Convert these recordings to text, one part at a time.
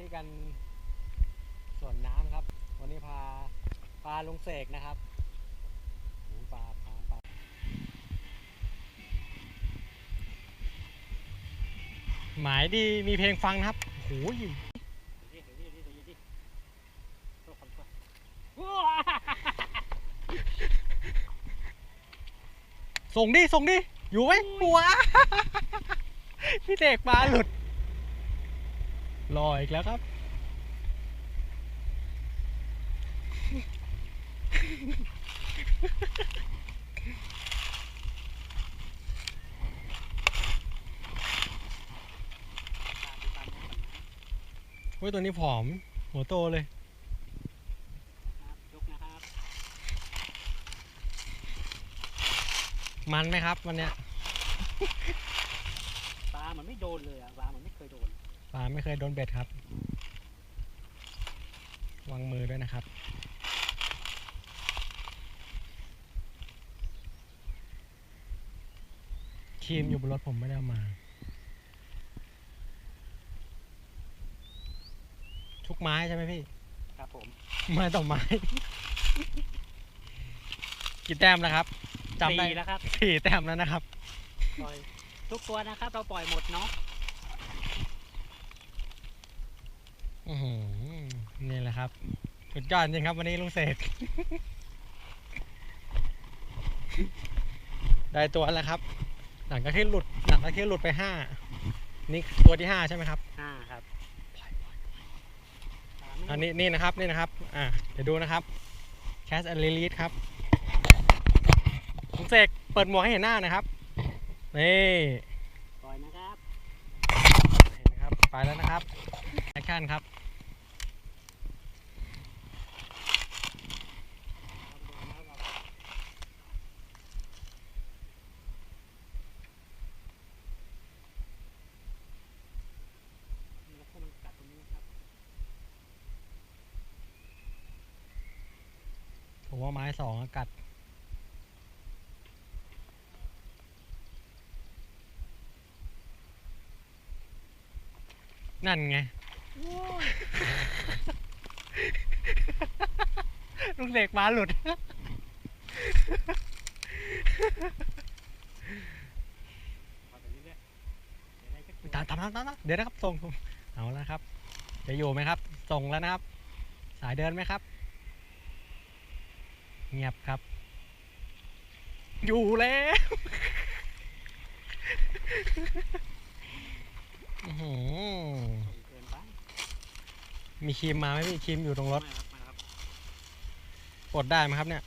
ที่กันสวนน้ำครับ วันนี้พาปลาลุงเสกนะครับโอ้ปลาปลาปลาหมายดีมีเพลงฟังนะครับโอ้ยส่งดิ ส่งดิ อยู่ไหมหัวพี่เด็กปลาหลุด รออีกแล้วครับ เฮ้ยตัวนี้ผอม หัวโตเลย มันไหมครับวันเนี้ย ปลามันไม่โดนเลยอะปลามันไม่เคยโดน ปลาไม่เคยโดนเบ็ดครับ วางมือด้วยนะครับ ครีมอยู่บนรถผมไม่ได้เอามา ทุกไม้ใช่ไหมพี่ ครับผม ไม้ต่อไม้ กี่แต้มแล้วครับจำได้สี่แล้วครับ สี่แต้มแล้วนะครับ ปล่อย ทุกตัวนะครับ เราปล่อยหมดเนาะ อือหือ นี่แหละครับสุดยอดจริงครับวันนี้ลุงเสกได้ตัวแล้วครับ หลังจากที่หลุดหลังจากที่หลุดไปห้านี่ตัวที่ห้าใช่ไหมครับห้าครับอันนี้นี่นะครับนี่นะครับ อ่าเดี๋ยวดูนะครับ Cash and Release ครับลุงเสกเปิดหมวกให้เห็นหน้าหนะครับนี่ปล่อยนะครับเห็นนะครับไปแล้วนะครับแอคชั่นครับ แล้วพวกมันกัดตรงนี้ครับ ผมว่าไม้สองอะกัด นั่นไง ลุงเด็กมาหลุดปล่อยไปเรื่อยๆเดี๋ยวได้สักตัวตามตามตามตามตามเดี๋ยวนะครับส่งส่งเอาแล้วครับ จะอยู่ไหมครับ ส่งแล้วนะครับ สายเดินไหมครับ เงียบครับ อยู่แล้วอื้อหือส่งเกินไปมีครีมมาไหมพี่ครีมอยู่ตรงรถไม่ครับไม่ครับปลดได้ไหมครับเนี่ย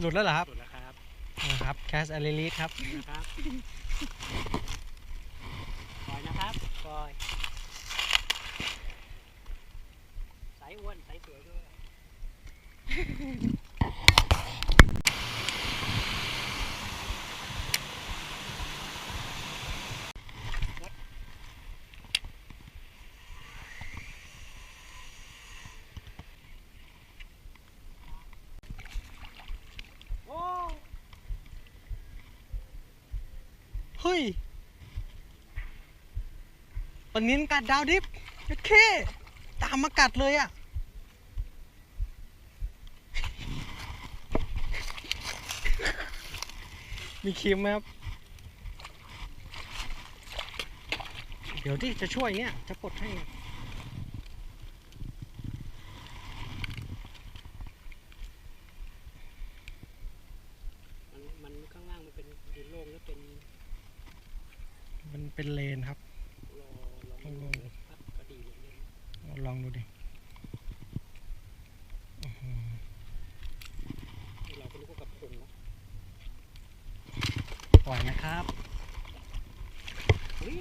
หลุดแล้วเหรอครับสุดแล้วครับนะครับแคสอ l ลิลิสครับนะครับปล่อยนะครับปล่อยสายอ้วนสายสวยด้วย โอ้ เฮ้ยวันนินกัดดาวดิฟโอเคตามมากัดเลยอะ่ะมีครีมไหมครับ เดี๋ยวที่จะช่วยเนี่ย จะปลดให้เนี่ย มันมันข้างล่างมันเป็นดินโล่งแล้วเป็น มันเป็นเลนครับรอลองโล่งครับก็ดีอย่างนี้ลองดูดิอื้อหือเราก็รู้ว่ากับพงเนาะปล่อยนะครับเฮ้ย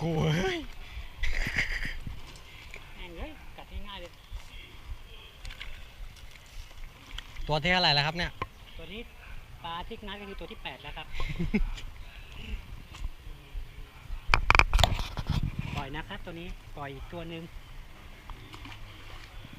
กูเฮ้ย แม่งเลยกัดง่ายๆเลย ตัวที่เท่าไหร่แล้วครับเนี่ย ตัวนี้ปลาทิกนัดก็คือตัวที่แปดแล้วครับ ปล่อยนะครับตัวนี้ ปล่อยอีกตัวหนึ่ง